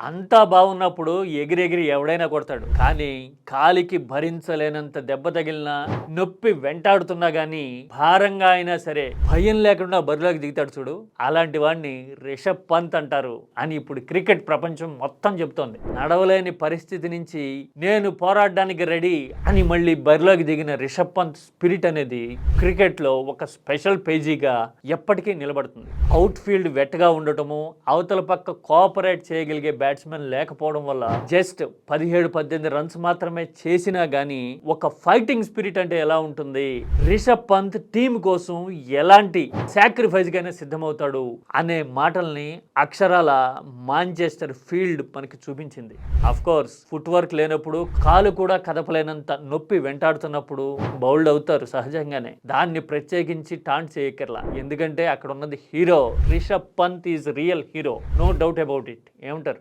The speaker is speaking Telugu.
అంతా బాగున్నప్పుడు ఎగిరెగిరి ఎవడైనా కొడతాడు. కానీ కాలికి భరించలేనంత దెబ్బ తగిలినా నొప్పి వెంటాడుతున్నా గానీ భారంగా అయినా సరే భయం లేకుండా బరిలోకి దిగుతాడు చూడు. అలాంటి వాడిని రిషబ్ పంత్ అంటారు అని ఇప్పుడు క్రికెట్ ప్రపంచం మొత్తం చెప్తోంది నడవలేని పరిస్థితి నుంచి నేను పోరాడడానికి రెడీ అని మళ్ళీ బరిలోకి దిగిన రిషబ్ పంత్ స్పిరిట్ అనేది క్రికెట్లో ఒక స్పెషల్ పేజీగా ఎప్పటికీ నిలబడుతుంది. అవుట్ ఫీల్డ్ వెట్గా ఉండటము అవతల పక్క కోఆపరేట్ చేయగలిగే బ్యాట్స్మెన్ లేకపోవడం వల్ల జస్ట్ పదిహేడు పద్దెనిమిది రన్స్ మాత్రమే చేసినా గానీ ఒక ఫైటింగ్ స్పిరిట్ అంటే ఎలా ఉంటుంది? రిషబ్ పంత్ టీం కోసం ఎలాంటి సాక్రిఫైస్ గానే సిద్ధమవుతాడు అనే మాటల్ని అక్షరాల మాంచెస్టర్ ఫీల్డ్ మనకి చూపించింది. అఫ్ కోర్స్ ఫుట్ వర్క్ లేనప్పుడు కాలు కూడా కదపలేనంత నొప్పి వెంటాడుతున్నప్పుడు బౌల్డ్ అవుతారు సహజంగానే. దాన్ని ప్రత్యేకించి టాంట్ చేయకర్లా ఎందుకంటే అక్కడ ఉన్నది hero Rishabh Pant is real hero no doubt about it ఏమంటారు?